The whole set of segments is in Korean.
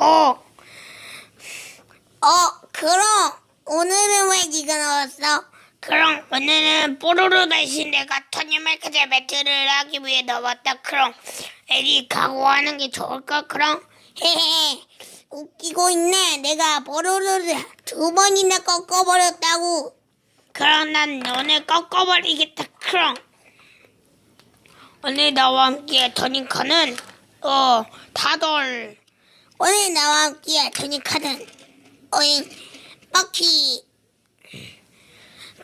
어, 어, 그럼 오늘은 왜 네가 나왔어? 그럼 오늘은 뽀로로 대신 내가 토니말크제 배틀을 하기 위해 나왔다. 그럼 에디 각오하는 게 좋을까? 그럼 헤헤, 웃기고 있네. 내가 뽀로로를 두 번이나 꺾어버렸다고. 그럼 난 너네 꺾어버리겠다. 그럼 오늘 나와 함께 토니카는 어 다돌 오늘 나와 함께 토니카는 어인 럭키.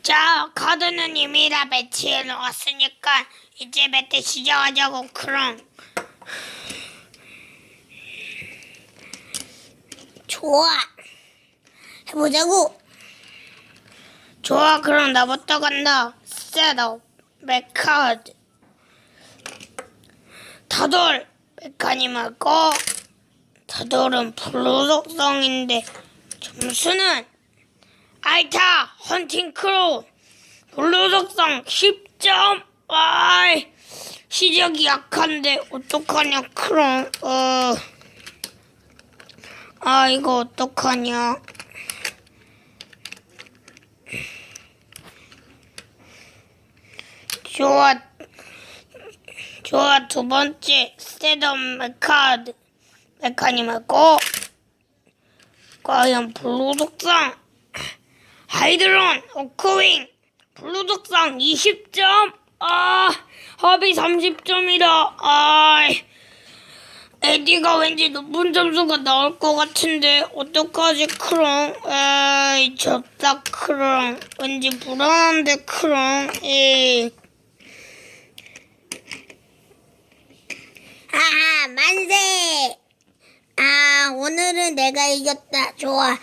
자 카드는 이미 다 배치해 놓았으니까 이제 배틀 시작하자고. 그럼 좋아. 해보자고. 좋아 그럼 나부터 간다. 셋업 메카드 다돌 거 다돌은 블루 속성인데 점수는 알타 헌팅 크로우 블루 속성 10점. 아이 시력이 약한데 어떡하냐 그럼 어아 이거 어떡하냐. 좋아. 좋아 두 번째 세덤 메카드 메카니멀고 과연 블루 독성 하이드론 오크윙 블루 독성 20점? 아 합이 30점이다. 아 에디가 왠지 높은 점수가 나올 것 같은데 어떡하지 크롱? 에이 졌다 크롱. 왠지 불안한데 크롱. 에이 하하, 만세! 아, 오늘은 내가 이겼다. 좋아.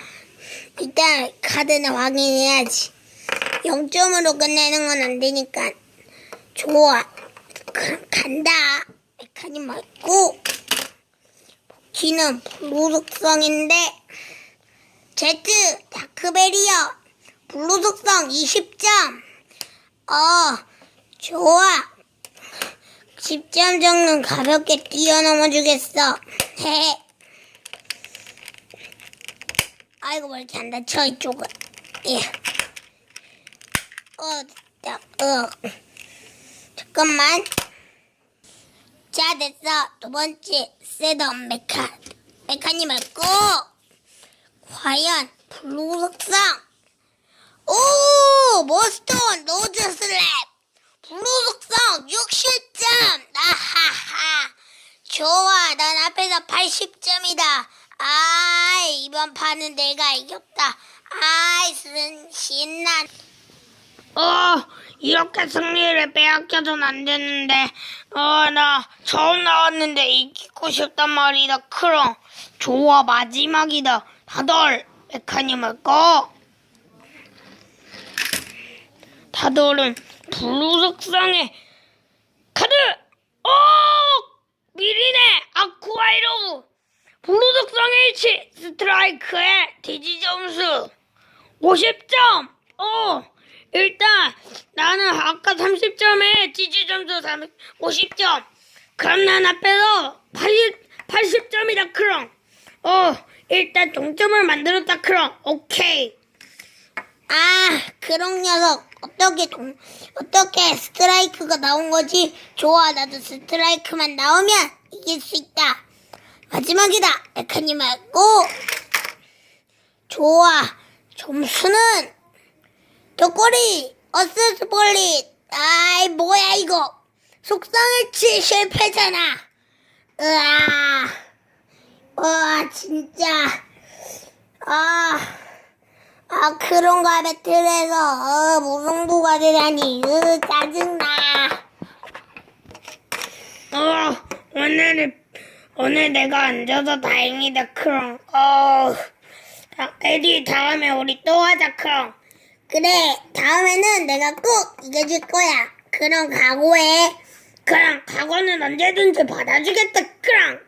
일단 카드는 확인해야지. 0점으로 끝내는 건 안 되니까. 좋아. 그럼 간다. 메카니 맞고. 키는 블루 속성인데. 제트, 다크베리어. 블루 속성 20점. 어, 좋아. 10점 정도는 가볍게 뛰어넘어 주겠어. 헤. 아이고, 왜 이렇게 안 다쳐, 이쪽은. 예. 어, 됐다. 어. 잠깐만. 자, 됐어. 두 번째, 셋업 메카. 메카님을 꼭! 과연, 블루 속성. 오! 모스톤 로즈 슬랩. 블루 속성 60점! 아하하! 좋아, 난 앞에서 80점이다. 아, 이번 판은 내가 이겼다. 아이, 쓴, 신난. 어, 이렇게 승리를 빼앗겨선 안 되는데, 어, 나 처음 나왔는데 이기고 싶단 말이다, 크롱. 좋아, 마지막이다. 다들, 메카님을 꺼. 다들은 속성의 카드! 어! 미리네! 아쿠아이로브! 블루 속성 H! 스트라이크의 디지 점수! 50점! 어! 일단 나는 아까 30점에 지지 점수 50점. 그럼 난 앞에서 80, 80점이다 크롱. 어 일단 동점을 만들었다 크롱. 오케이. 아, 그런 녀석. 어떻게 동, 어떻게 스트라이크가 나온 거지? 좋아, 나도 스트라이크만 나오면 이길 수 있다. 마지막이다. 메카님 말고. 좋아. 점수는 덕꼬리 어스스볼릿. 아이, 뭐야, 이거. 속상을 치 실패잖아. 으아. 와, 진짜. 아. 아, 크롱과 배틀에서, 어, 무승부가 되다니, 으, 짜증나. 어 오늘은 오늘 내가 앉아서 다행이다 크롱. 어 아, 에디 다음에 우리 또 하자 크롱. 그래, 다음에는 내가 꼭 이겨줄 거야. 그럼 각오해. 그럼 각오는 언제든지 받아주겠다 크롱.